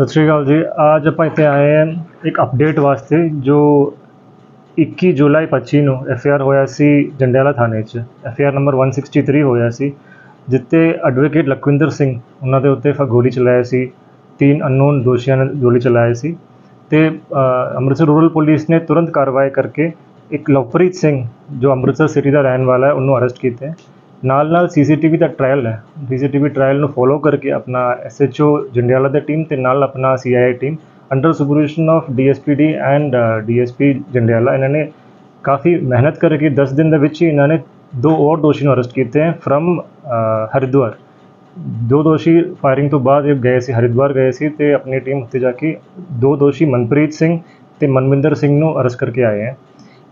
ਸਤਿ ਸ਼੍ਰੀ ਅਕਾਲ ਜੀ। ਅੱਜ ਆਪਾਂ ਇੱਥੇ ਆਏ ਹਾਂ ਇੱਕ ਅਪਡੇਟ ਵਾਸਤੇ ਜੋ 21 ਜੁਲਾਈ 25 ਨੂੰ ਐਫ ਆਰ ਹੋਇਆ ਸੀ ਜੰਡਿਆਲਾ ਥਾਣੇ 'ਚ। ਐਫ ਆਰ ਨੰਬਰ 163 ਹੋਇਆ ਸੀ ਜਿੱਤੇ ਐਡਵੋਕੇਟ ਲਖਵਿੰਦਰ ਸਿੰਘ ਉਹਨਾਂ ਦੇ ਉੱਤੇ ਫ, ਗੋਲੀ ਚਲਾਇਆ ਸੀ, ਤਿੰਨ ਅਨਨੋਨ ਦੋਸ਼ੀਆਂ ਨੇ ਗੋਲੀ ਚਲਾਇਆ ਸੀ ਤੇ ਅੰਮ੍ਰਿਤਸਰ ਰੂਰਲ ਪੁਲਿਸ ਨੇ ਤੁਰੰਤ ਕਾਰਵਾਈ ਕਰਕੇ ਇੱਕ ਲਵਪ੍ਰੀਤ ਸਿੰਘ ਜੋ ਅੰਮ੍ਰਿਤਸਰ ਸਿਟੀ ਦਾ ਰਹਿਣ ਵਾਲਾ ਹੈ, ਉਹਨੂੰ ਅਰੈਸਟ ਕੀਤਾ ਹੈ। ਨਾਲ ਨਾਲ ਸੀਸੀਟੀਵੀ ਦਾ ਟ੍ਰਾਇਲ ਹੈ। ਸੀਸੀਟੀਵੀ ਟ੍ਰਾਇਲ ਨੂੰ ਫੋਲੋ ਕਰਕੇ ਆਪਣਾ ਐਸਐਚਓ ਜੰਡਿਆਲਾ ਦੀ ਟੀਮ ਤੇ ਨਾਲ ਆਪਣਾ CIA team under supervision of DSPD and DSP Jandiala. ਇਹਨਾਂ ਨੇ ਕਾਫੀ ਮਿਹਨਤ ਕਰਕੇ 10 ਦਿਨ ਦੇ ਵਿੱਚ ਹੀ ਇਹਨਾਂ ਨੇ ਦੋ ਹੋਰ ਦੋਸ਼ੀ ਨੂੰ ਅਰੈਸਟ ਕੀਤੇ ਹੈ ਫਰਮ uh, ਹਰਿਦੁਆਰ। ਦੋ ਦੋਸ਼ੀ ਫਾਇਰਿੰਗ ਤੋਂ ਬਾਅਦ ਇਹ ਗਏ ਸੀ, ਹਰਿਦੁਆਰ ਗਏ ਸੀ ਤੇ ਆਪਣੀ ਟੀਮ ਉੱਤੇ ਜਾ ਕੇ ਦੋ ਦੋਸ਼ੀ ਮਨਪ੍ਰੀਤ ਸਿੰਘ ਤੇ ਮਨਵਿੰਦਰ ਸਿੰਘ ਨੂੰ ਅਰੈਸਟ ਕਰਕੇ ਆਏ ਹੈ।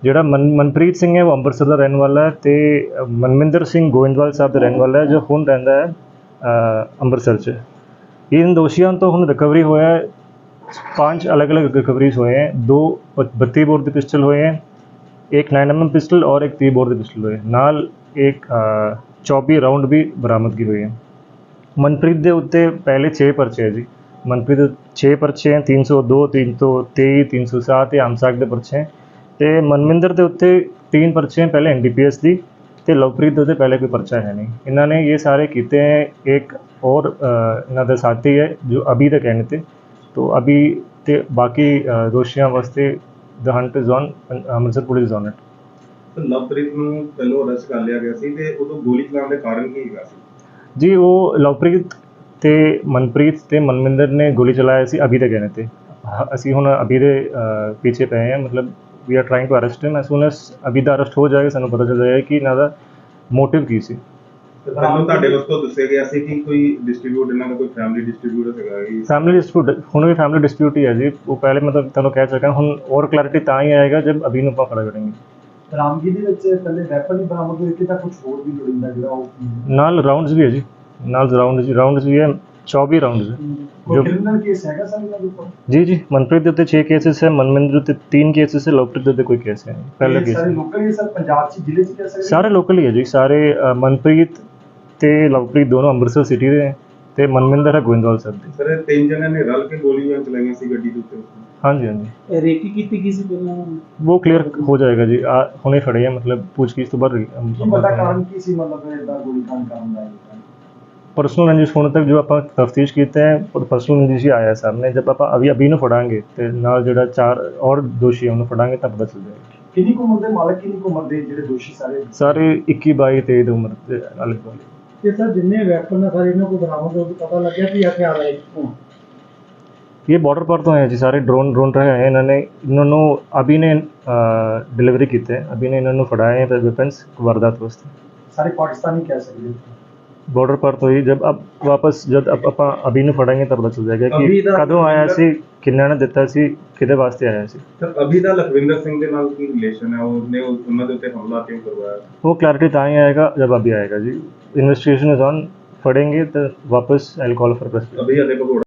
ਜਿਹੜਾ ਮਨ ਮਨਪ੍ਰੀਤ ਸਿੰਘ ਹੈ ਉਹ ਅੰਮ੍ਰਿਤਸਰ ਦਾ ਰਹਿਣ ਵਾਲਾ ਹੈ ਤੇ ਅ, ਮਨਵਿੰਦਰ ਸਿੰਘ ਗੋਇੰਦਵਾਲ ਸਾਹਿਬ ਦਾ ਰਹਿਣ ਵਾਲਾ ਹੈ ਜੋ ਹੁਣ ਰਹਿੰਦਾ ਹੈ ਅ, ਅੰਮ੍ਰਿਤਸਰ 'ਚ ਇਨ ਦੋਸ਼ੀਆਂ ਤੋਂ ਹੁਣ ਰਿਕਵਰੀ ਹੋਇਆ ਹੈ पांच अलग अलग रिकवरीज हुए हैं दो बत्ती बोर के पिस्टल हुए हैं एक नाइन एम पिस्टल और एक तीन बोर के पिस्टल हुए ਨਾਲ ਇੱਕ ਚੌਬੀ ਰਾਉਂਡ ਵੀ ਬਰਾਮਦ ਕੀ ਹੋਈ ਹੈ ਮਨਪ੍ਰੀਤ ਦੇ ਉੱਤੇ ਪਹਿਲੇ 6 ਪਰਚੇ ਹੈ ਜੀ ਮਨਪ੍ਰੀਤ ਦੇ 6 ਪਰਚੇ ਹੈ 302 323 307 ਤੇ ਆਮਸਾਕ ਦੇ ਪਰਚੇ ਹੈ ਤੇ ਮਨਮਿੰਦਰ ਦੇ ਉੱਤੇ ਤਿੰਨ ਪਰਚੇ ਹਨ ਪਹਿਲੇ ਐਨਡੀਪੀਐਸ ਦੀ ਤੇ ਲਵਪ੍ਰੀਤ ਦੇ ਉੱਤੇ ਪਹਿਲੇ ਕੋਈ ਪਰਚਾ ਹੈ ਨਹੀਂ। ਇਹਨਾਂ ਨੇ ਇਹ ਸਾਰੇ ਕੀਤੇ ਹੈ ਇੱਕ ਹੋਰ ਇਹਨਾਂ ਦਾ ਸਾਥੀ ਹੈ ਜੋ ਅਭੀ ਦੇ ਕਹਿਣੇ ਤੇ। ਤੋਂ ਅਭੀ ਤੇ ਬਾਕੀ ਦੋਸ਼ੀਆਂ ਵਾਸਤੇ the hunt zone Amritsar police zone ਹੈ ਲਵਪ੍ਰੀਤ ਨੂੰ ਪਹਿਲੋਂ ਅਰੈਸਟ ਕਰ ਲਿਆ ਗਿਆ ਸੀ ਤੇ ਉਦੋਂ ਗੋਲੀ ਚਲਾਉਣ ਦੇ ਕਾਰਨ ਕੀ ਹੈਗਾ ਸੀ? ਜੀ ਉਹ ਲਵਪ੍ਰੀਤ ਤੇ ਮਨਪ੍ਰੀਤ ਤੇ ਮਨਮਿੰਦਰ ਨੇ ਗੋਲੀ ਚਲਾਇਆ ਸੀ ਅਭੀ ਦੇ ਕਹਿਣੇ ਤੇ। ਅਸੀਂ ਹੁਣ ਅਭੀ ਦੇ ਪਿੱਛੇ ਪਏ ਹਾਂ ਮਤਲਬ we are trying to arrest him as soon as ਅਭੀ ਦਾ ਅਰੈਸਟ ਹੋ ਜਾਏਗਾ ਸਾਨੂੰ ਪਤਾ ਚੱਲ ਜਾਏਗਾ ਕਿ ਇਹਨਾਂ ਦਾ ਮੋਟਿਵ ਕੀ ਸੀ। ਤੇ ਪਹਿਲੋਂ ਤੁਹਾਡੇ ਵੱਲੋਂ ਦੱਸਿਆ ਗਿਆ ਸੀ ਕਿ ਕੋਈ ਡਿਸਟ੍ਰੀਬਿਊਟ ਇਹਨਾਂ ਦਾ ਕੋਈ ਫੈਮਿਲੀ ਡਿਸਟ੍ਰੀਬਿਊਟਰ ਹੈਗਾ ਕਿ ਫੈਮਿਲੀ ਡਿਸਪਿਊਟ ਹੁਣ ਵੀ ਫੈਮਿਲੀ ਡਿਸਪਿਊਟ ਹੀ ਹੈ ਜੀ। ਉਹ ਪਹਿਲੇ ਮਤਲਬ ਤੁਹਾਨੂੰ ਕਹਿ ਚੁੱਕਾ ਹੁਣ ਔਰ ਕਲੈਰਿਟੀ ਤਾਂ ਹੀ ਆਏਗਾ ਜਦ ਅਭੀ ਨੂੰ ਆਪਾਂ ਖੜਾ ਕਰਾਂਗੇ। ਬਰਾਮਦਗੀ ਦੇ ਵਿੱਚ ਪਹਿਲੇ ਵੈਪਨ ਹੀ ਬਰਾਮਦ ਹੋਏ ਕਿ ਤਾਂ ਕੁਝ ਹੋਰ ਵੀ ਲੋੜੀਂਦਾ ਜਿਹੜਾ ਉਹ ਨਾਲ ਰਾਉਂਡਸ ਵੀ ਹੈ ਜੀ। ਨਾਲ ਰਾਉਂਡਸ ਰਾਉਂਡਸ ਵੀ ਹੈ। 24 ਰਾਉਂਡਸ ਜੋ ਕ੍ਰਿਮੀਨਲ ਕੇਸ ਹੈਗਾ ਸਰ ਇਹਨਾਂ ਦੇ ਉੱਪਰ? ਜੀ ਜੀ ਮਨਪ੍ਰੀਤ ਦੇ ਉੱਤੇ 6 ਕੇਸਸ ਹੈ ਮਨਮਿੰਦਰ ਉੱਤੇ 3 ਕੇਸਸ ਹੈ ਲੋਕਪ੍ਰੀਤ ਦੇ ਉੱਤੇ ਕੋਈ ਕੇਸ ਹੈ ਪਹਿਲਾ ਕੇਸ ਸਾਰੇ ਲੋਕਲ ਹੀ ਸਰ? ਪੰਜਾਬ ਚ ਜ਼ਿਲ੍ਹੇ ਚ ਕਿਹੜਾ ਸਾਰੇ ਲੋਕਲ ਹੀ ਹੈ ਜੀ ਸਾਰੇ ਮਨਪ੍ਰੀਤ ਤੇ ਲਵਪ੍ਰੀਤ ਦੋਨੋਂ ਅੰਮ੍ਰਿਤਸਰ ਸਿਟੀ ਦੇ ਹੈ ਤੇ ਮਨਮਿੰਦਰ ਹੈ ਗੋਇੰਦਵਾਲ ਸਰ ਦੇ। ਸਰ ਇਹ ਤਿੰਨ ਜਣਿਆਂ ਨੇ ਰਲ ਕੇ ਗੋਲੀਆਂ ਚਲਾਈਆਂ ਸੀ ਗੱਡੀ ਦੇ ਉੱਤੇ। ਹਾਂਜੀ ਹਾਂਜੀ। ਇਹ ਰੇਕੀ ਕੀਤੀ ਕੀ ਸੀ ਪਹਿਲਾਂ? ਉਹ ਕਲੀਅਰ ਹੋ ਜਾਏਗਾ ਜੀ। ਹੁਣੇ ਫੜੇ ਆ ਮਤਲਬ ਪੁੱਛਗਿੱਛ ਤੋਂ ਬਾਅਦ ਕੀ ਪਤਾ ਕਾਰਨ ਕੀ ਸੀ ਮਤਲਬ ਇਹਦਾ ਗੋਲੀ ਕਾਂਡ ਕਰਨ ਦਾ ਪਰਸਨਲ ਰੰਜਿਸ਼ ਹੋਣ ਤੱਕ ਜੋ ਆਪਾਂ ਤਫਤੀਸ਼ ਕੀਤਾ ਹੈ ਉਹ ਪਰਸਨਲ ਰੰਜਿਸ਼ ਹੀ ਆਇਆ ਸਾਹਮਣੇ ਜਦ ਆਪਾਂ ਅਭੀ ਅਭੀ ਨੂੰ ਫੜਾਂਗੇ ਤੇ ਨਾਲ ਜਿਹੜਾ ਚਾਰ ਔਰ ਦੋਸ਼ੀ ਹੈ ਉਹਨੂੰ ਫੜਾਂਗੇ ਤਾਂ ਪਤਾ ਚੱਲ ਜਾਏਗਾ। ਕਿੰਨੀ ਕੁ ਉਮਰ ਦੇ ਮਾਲਕ ਕਿੰਨੀ ਕੁ ਉਮਰ ਦੇ ਜਿਹੜੇ ਦੋਸ਼ੀ ਸਾਰੇ? ਸਾਰੇ 21 22 23 ਦੀ ਉਮਰ ਦੇ ਅਲੱਗ ਵਾਲੇ ਤੇ ਸਰ ਜਿੰਨੇ ਵੈਪਨ ਆ ਸਾਰੇ ਇਹਨਾਂ ਕੋਲ ਬਰਾਮਦ ਹੋ ਪਤਾ ਲੱਗਿਆ ਕਿ ਹਥਿਆਰ ਆਏ ਇਹ ਬਾਰਡਰ ਪਰ ਤੋਂ ਆਏ ਜੀ ਸਾਰੇ ਡਰੋਨ ਡਰੋਨ ਰਹੇ ਹੈ ਇਹਨਾਂ ਨੇ ਇਹਨਾਂ ਨੂੰ ਅਭੀ ਨੇ ਡਿਲੀਵਰੀ ਕੀਤੇ। ਅਭੀ ਨੇ ਇਹਨਾਂ ਨੂੰ ਫੜਾਏ ਹੈ ਵੈਪਨਸ ਵਾਰਦਾਤ ਵਾਸਤੇ। ਸਾਰੇ ਪਾਕਿਸਤਾਨੀ ਕਹਿ ਸਕਦੇ बॉर्डर पर तो ही जब अब ਵਾਪਸ ਜਦ ਆਪਾਂ ਅਭੀ ਨੂੰ ਫੜਾਂਗੇ ਤਾਂ ਪਤਾ ਚੱਲ ਜਾਏਗਾ ਕਿ ਕਦੋਂ ਆਇਆ ਸੀ ਕਿੰਨਾ ਨੇ ਦਿੱਤਾ ਸੀ ਕਿਹਦੇ ਵਾਸਤੇ ਆਇਆ ਸੀ? ਸਰ ਅਭੀ ਦਾ ਲਖਵਿੰਦਰ ਸਿੰਘ ਦੇ ਨਾਲ ਕੀ ਰਿਲੇਸ਼ਨ ਹੈ ਉਹਨੇ ਉਹ- ਉਹਨਾਂ ਦੇ ਉੱਤੇ ਹਮਲਾ ਕਿਉਂ ਕਰਵਾਇਆ? ਉਹ ਕਲੈਰਿਟੀ ਤਾਂ ਹੀ ਆਏਗਾ ਜਦ ਅਭੀ ਆਏਗਾ ਜੀ। ਇਨਵੈਸਟੀਗੇਸ਼ਨ ਇਜ਼ ਔਨ ਫੜेंगे तो वापस आई कॉल ਅਭੀ ਅਦੇ ਭਗੌੜਾ